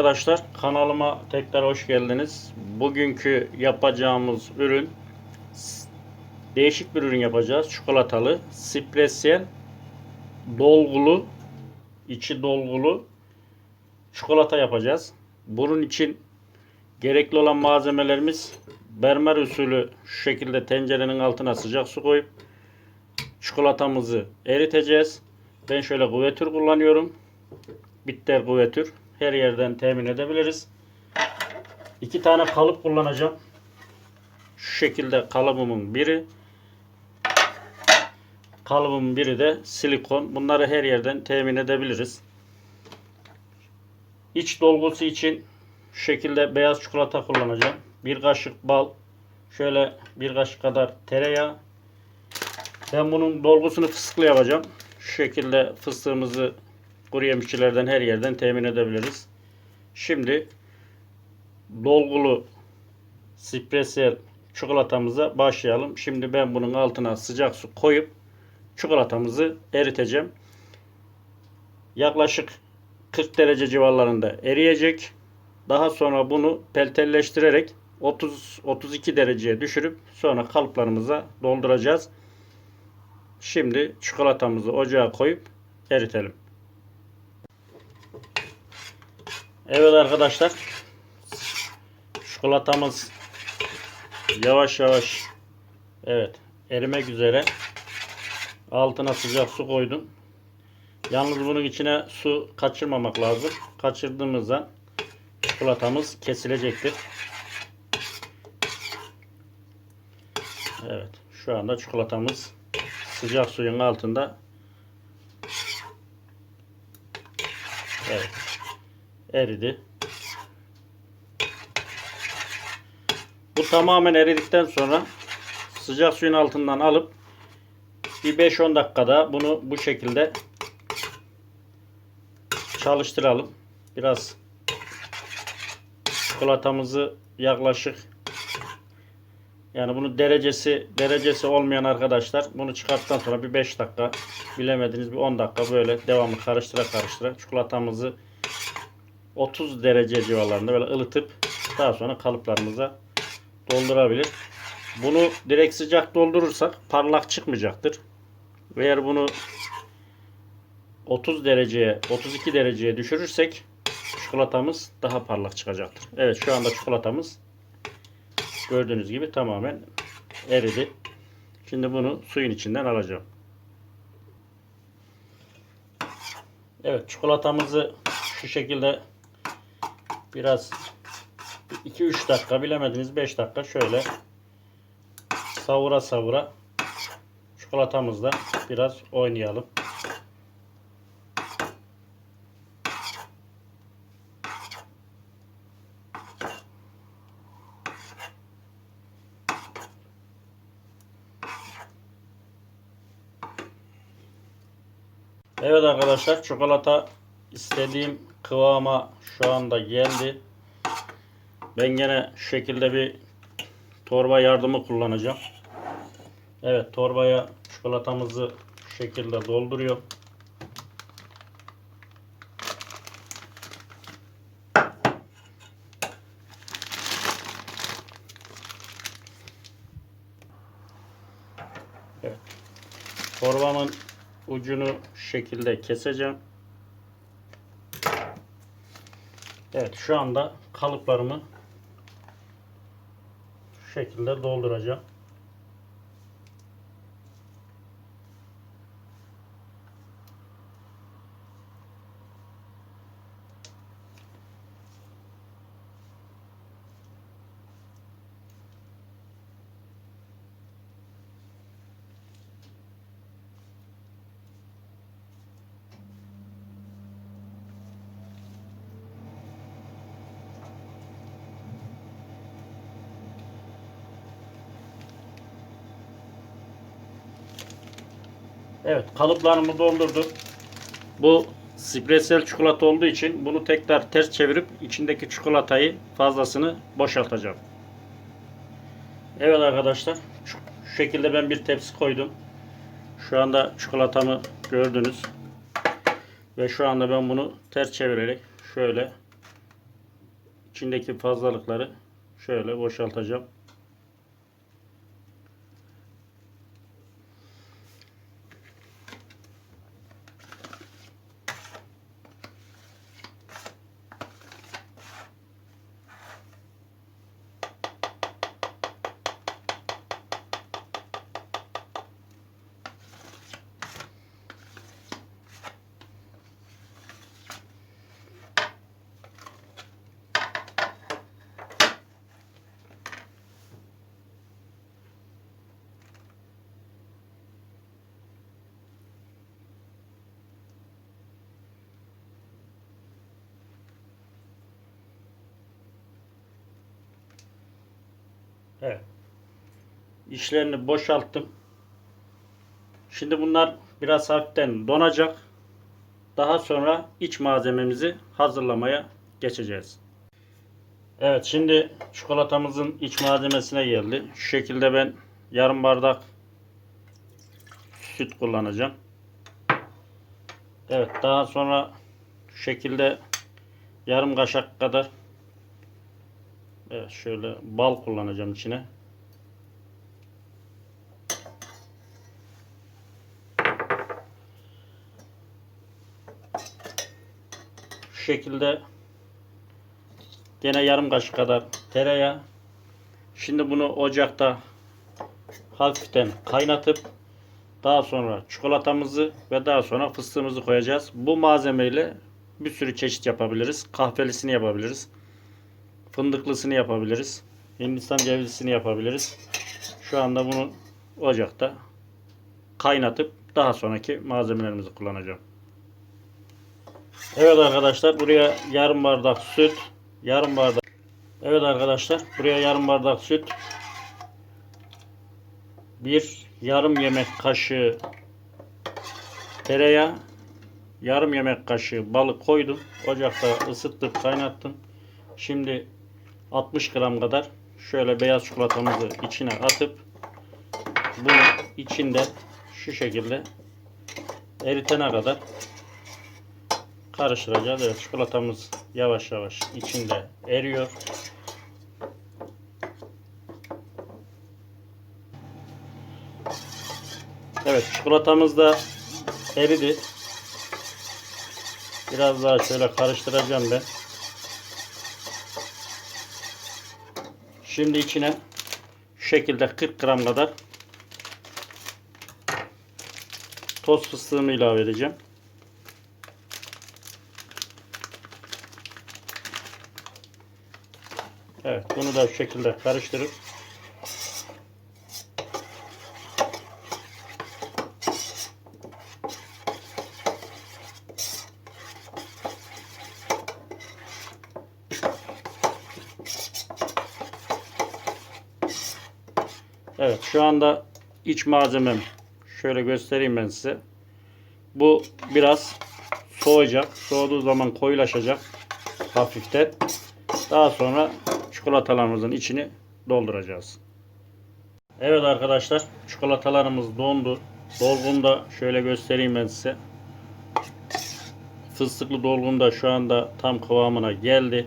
arkadaşlar kanalıma tekrar hoş geldiniz. Bugünkü yapacağımız ürün değişik bir ürün yapacağız. Çikolatalı, spresyen, dolgulu, içi dolgulu çikolata yapacağız. Bunun için gerekli olan malzemelerimiz bermer usulü şu şekilde tencerenin altına sıcak su koyup çikolatamızı eriteceğiz. Ben şöyle kuvvetür kullanıyorum. Bitter kuvvetür. Her yerden temin edebiliriz. İki tane kalıp kullanacağım. Şu şekilde kalıbımın biri. Kalıbımın biri de silikon. Bunları her yerden temin edebiliriz. İç dolgusu için şu şekilde beyaz çikolata kullanacağım. Bir kaşık bal. Şöyle bir kaşık kadar tereyağı. Ben bunun dolgusunu fıstıklı yapacağım. Şu şekilde fıstığımızı kuru yemişçilerden her yerden temin edebiliriz. Şimdi dolgulu spresel çikolatamıza başlayalım. Şimdi ben bunun altına sıcak su koyup çikolatamızı eriteceğim. Yaklaşık 40 derece civarlarında eriyecek. Daha sonra bunu peltelleştirerek 30-32 dereceye düşürüp sonra kalıplarımıza dolduracağız. Şimdi çikolatamızı ocağa koyup eritelim. Evet arkadaşlar. Çikolatamız yavaş yavaş evet erimek üzere. Altına sıcak su koydum. Yalnız bunun içine su kaçırmamak lazım. Kaçırdığımızda çikolatamız kesilecektir. Evet. Şu anda çikolatamız sıcak suyun altında. Evet. Eridi. Bu tamamen eridikten sonra sıcak suyun altından alıp bir 5-10 dakikada bunu bu şekilde çalıştıralım. Biraz çikolatamızı yaklaşık yani bunu derecesi derecesi olmayan arkadaşlar bunu çıkarttıktan sonra bir 5 dakika bilemediniz bir 10 dakika böyle devamlı karıştıra karıştıra çikolatamızı 30 derece civarlarında böyle ılıtıp daha sonra kalıplarımıza doldurabilir. Bunu direkt sıcak doldurursak parlak çıkmayacaktır. Eğer bunu 30 dereceye 32 dereceye düşürürsek çikolatamız daha parlak çıkacaktır. Evet şu anda çikolatamız gördüğünüz gibi tamamen eridi. Şimdi bunu suyun içinden alacağım. Evet çikolatamızı şu şekilde biraz 2-3 dakika bilemediniz 5 dakika şöyle savura savura çikolatamızla biraz oynayalım. Evet arkadaşlar çikolata istediğim kıvama şu anda geldi. Ben gene şu şekilde bir torba yardımı kullanacağım. Evet torbaya çikolatamızı şu şekilde dolduruyor. Evet. Torbamın ucunu şekilde keseceğim. Evet şu anda kalıplarımı şu şekilde dolduracağım. Evet kalıplarımı doldurdum. Bu spresel çikolata olduğu için bunu tekrar ters çevirip içindeki çikolatayı fazlasını boşaltacağım. Evet arkadaşlar şu şekilde ben bir tepsi koydum. Şu anda çikolatamı gördünüz. Ve şu anda ben bunu ters çevirerek şöyle içindeki fazlalıkları şöyle boşaltacağım. Evet. İşlerini boşalttım. Şimdi bunlar biraz hafiften donacak. Daha sonra iç malzememizi hazırlamaya geçeceğiz. Evet şimdi çikolatamızın iç malzemesine geldi. Şu şekilde ben yarım bardak süt kullanacağım. Evet daha sonra şu şekilde yarım kaşık kadar Evet şöyle bal kullanacağım içine. Şu şekilde gene yarım kaşık kadar tereyağı. Şimdi bunu ocakta hafiften kaynatıp daha sonra çikolatamızı ve daha sonra fıstığımızı koyacağız. Bu malzemeyle bir sürü çeşit yapabiliriz. Kahvelisini yapabiliriz. Fındıklısını yapabiliriz. Hindistan cevizlisini yapabiliriz. Şu anda bunu ocakta kaynatıp daha sonraki malzemelerimizi kullanacağım. Evet arkadaşlar buraya yarım bardak süt, yarım bardak Evet arkadaşlar buraya yarım bardak süt, bir yarım yemek kaşığı tereyağı, yarım yemek kaşığı balı koydum. Ocakta ısıttım, kaynattım. Şimdi 60 gram kadar şöyle beyaz çikolatamızı içine atıp bunu içinde şu şekilde eritene kadar karıştıracağız. Evet çikolatamız yavaş yavaş içinde eriyor. Evet çikolatamız da eridi. Biraz daha şöyle karıştıracağım ben. Şimdi içine şu şekilde 40 gram kadar toz fıstığımı ilave edeceğim. Evet bunu da şu şekilde karıştırıp Evet şu anda iç malzemem şöyle göstereyim ben size. Bu biraz soğuyacak. Soğuduğu zaman koyulaşacak hafiften. Daha sonra çikolatalarımızın içini dolduracağız. Evet arkadaşlar çikolatalarımız dondu. Dolgunda şöyle göstereyim ben size. Fıstıklı dolgunda şu anda tam kıvamına geldi.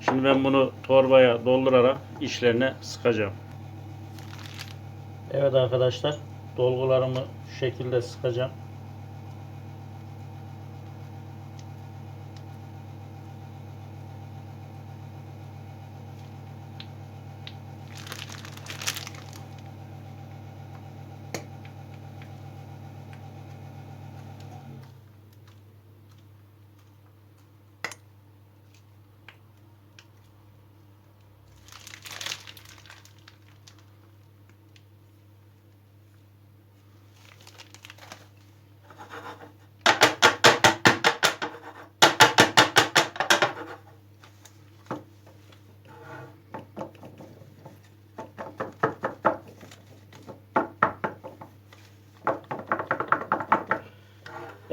Şimdi ben bunu torbaya doldurarak içlerine sıkacağım. Evet arkadaşlar dolgularımı şu şekilde sıkacağım.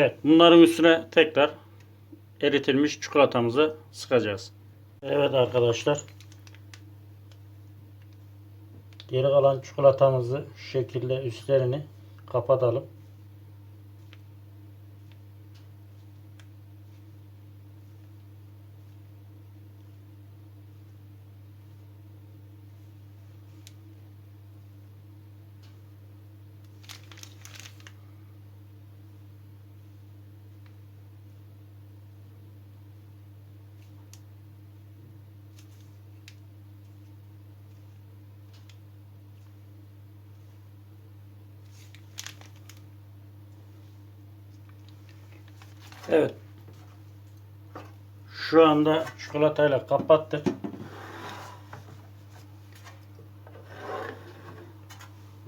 Evet, bunların üstüne tekrar eritilmiş çikolatamızı sıkacağız. Evet arkadaşlar. Geri kalan çikolatamızı şu şekilde üstlerini kapatalım. Evet. Şu anda çikolatayla kapattık.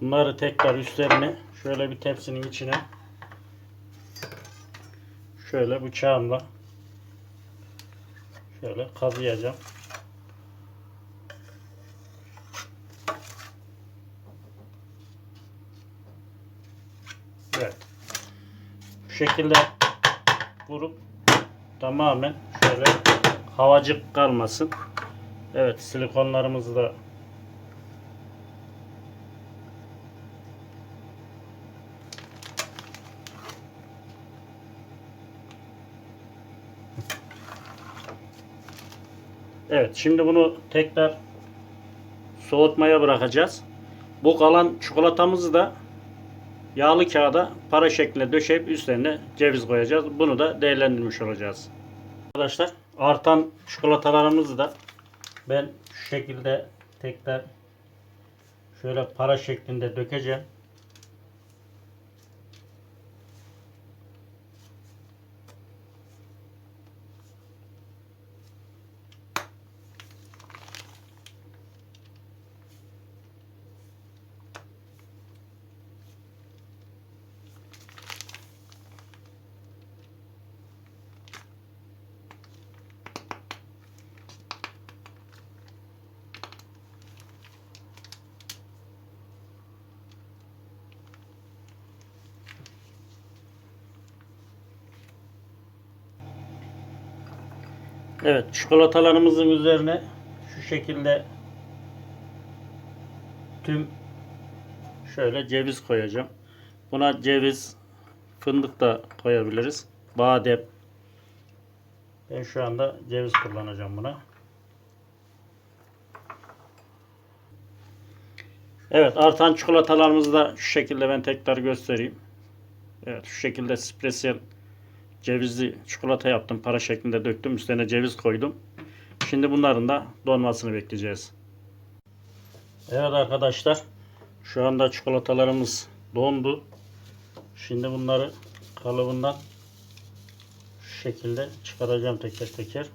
Bunları tekrar üstlerine şöyle bir tepsinin içine şöyle bıçağımla şöyle kazıyacağım. Evet. Bu şekilde vurup tamamen şöyle havacık kalmasın. Evet silikonlarımızı da Evet şimdi bunu tekrar soğutmaya bırakacağız. Bu kalan çikolatamızı da yağlı kağıda para şeklinde döşeyip üstlerine ceviz koyacağız. Bunu da değerlendirmiş olacağız. Arkadaşlar artan çikolatalarımızı da ben şu şekilde tekrar şöyle para şeklinde dökeceğim. Evet çikolatalarımızın üzerine şu şekilde tüm şöyle ceviz koyacağım. Buna ceviz, fındık da koyabiliriz. Badem. Ben şu anda ceviz kullanacağım buna. Evet artan çikolatalarımızı da şu şekilde ben tekrar göstereyim. Evet şu şekilde spesiyel cevizli çikolata yaptım. Para şeklinde döktüm. Üstüne ceviz koydum. Şimdi bunların da donmasını bekleyeceğiz. Evet arkadaşlar. Şu anda çikolatalarımız dondu. Şimdi bunları kalıbından şu şekilde çıkaracağım teker teker.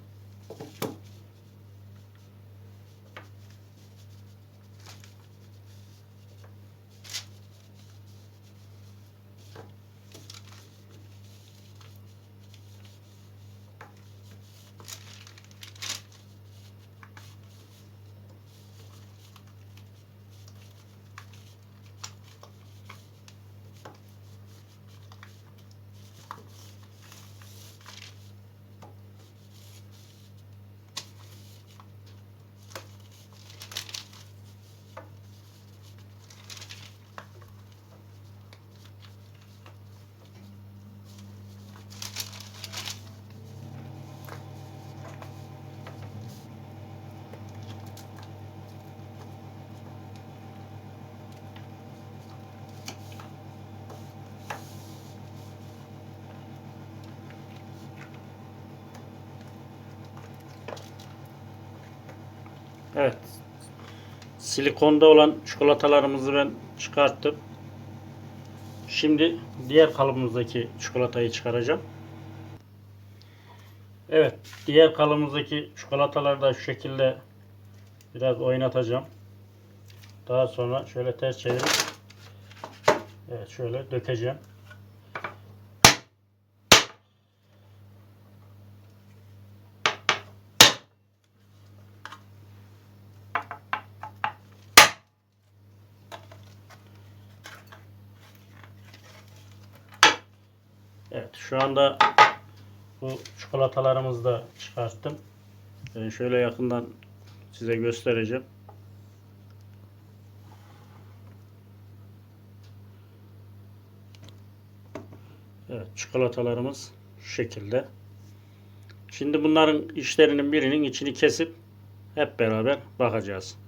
Evet. Silikonda olan çikolatalarımızı ben çıkarttım. Şimdi diğer kalıbımızdaki çikolatayı çıkaracağım. Evet. Diğer kalıbımızdaki çikolataları da şu şekilde biraz oynatacağım. Daha sonra şöyle ters çevirip Evet şöyle dökeceğim. Evet şu anda bu çikolatalarımızı da çıkarttım. Ben şöyle yakından size göstereceğim. Evet çikolatalarımız şu şekilde. Şimdi bunların içlerinin birinin içini kesip hep beraber bakacağız.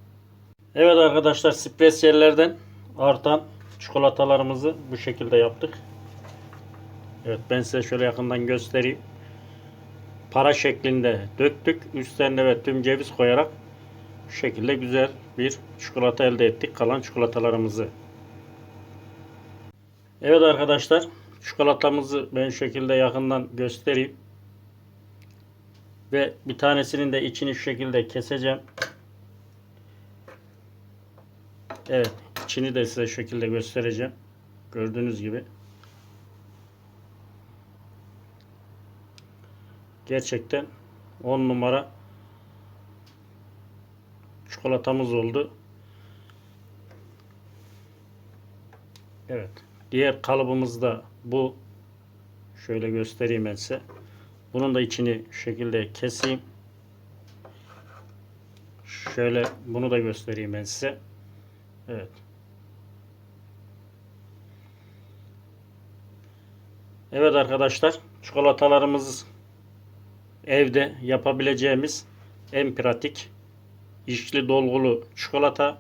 Evet arkadaşlar spesiyellerden artan çikolatalarımızı bu şekilde yaptık. Evet ben size şöyle yakından göstereyim. Para şeklinde döktük. Üstlerine ve tüm ceviz koyarak şu şekilde güzel bir çikolata elde ettik. Kalan çikolatalarımızı. Evet arkadaşlar çikolatamızı ben şu şekilde yakından göstereyim. Ve bir tanesinin de içini şu şekilde keseceğim. Evet, içini de size şu şekilde göstereceğim. Gördüğünüz gibi. Gerçekten 10 numara çikolatamız oldu. Evet. Diğer kalıbımız da bu. Şöyle göstereyim ben size. Bunun da içini şu şekilde keseyim. Şöyle bunu da göstereyim ben size. Evet. Evet arkadaşlar, çikolatalarımız evde yapabileceğimiz en pratik içli dolgulu çikolata.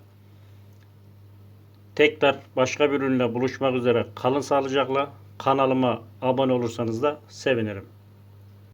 Tekrar başka bir ürünle buluşmak üzere. Kalın sağlıcakla. Kanalıma abone olursanız da sevinirim.